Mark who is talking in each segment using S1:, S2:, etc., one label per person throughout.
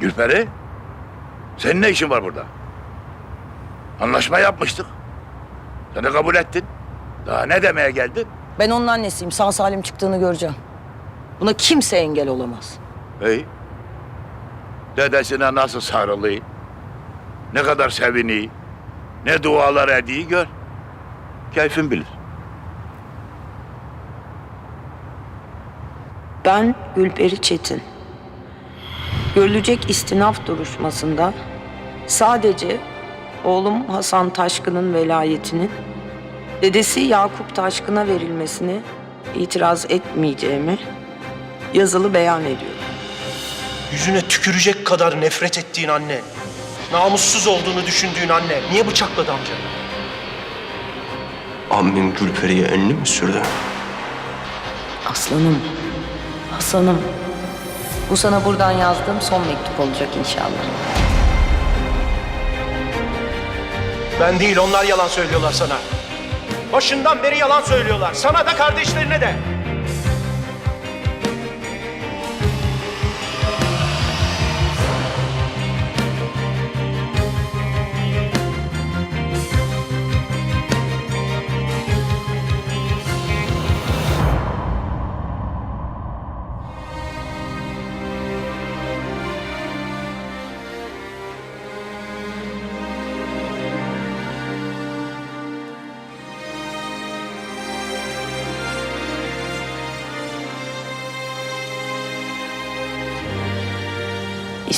S1: Gülperi, senin ne işin var burada? Anlaşma yapmıştık. Sen de kabul ettin. Daha ne demeye geldin?
S2: Ben onun annesiyim. Sağ salim çıktığını göreceğim. Buna kimse engel olamaz.
S1: Hey, dedesine nasıl sarılıyor, ne kadar seviniyor, ne dualar ediyor gör. Keyfin bilir.
S3: Ben Gülperi Çetin. Görülecek istinaf duruşmasında sadece oğlum Hasan Taşkın'ın velayetinin dedesi Yakup Taşkın'a verilmesini itiraz etmeyeceğimi yazılı beyan ediyorum.
S4: Yüzüne tükürecek kadar nefret ettiğin anne. Namussuz olduğunu düşündüğün anne. Niye bıçakladı amcanı?
S5: Ammim Gülperi'ye elini mi sürdü?
S3: Aslanım, Hasan'ım. Bu sana buradan yazdığım son mektup olacak inşallah.
S4: Ben değil onlar yalan söylüyorlar sana. Başından beri yalan söylüyorlar. Sana da kardeşlerine de.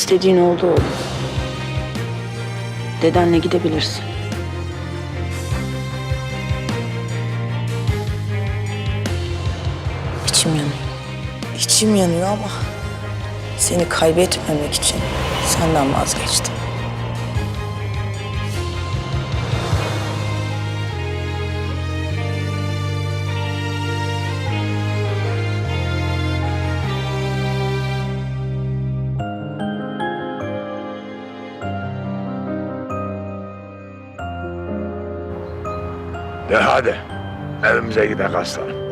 S3: İstediğin oldu oğlum. Dedenle gidebilirsin.
S2: İçim yanıyor. İçim yanıyor ama seni kaybetmemek için senden vazgeçtim.
S1: De hadi, evimize gidelim aslanım.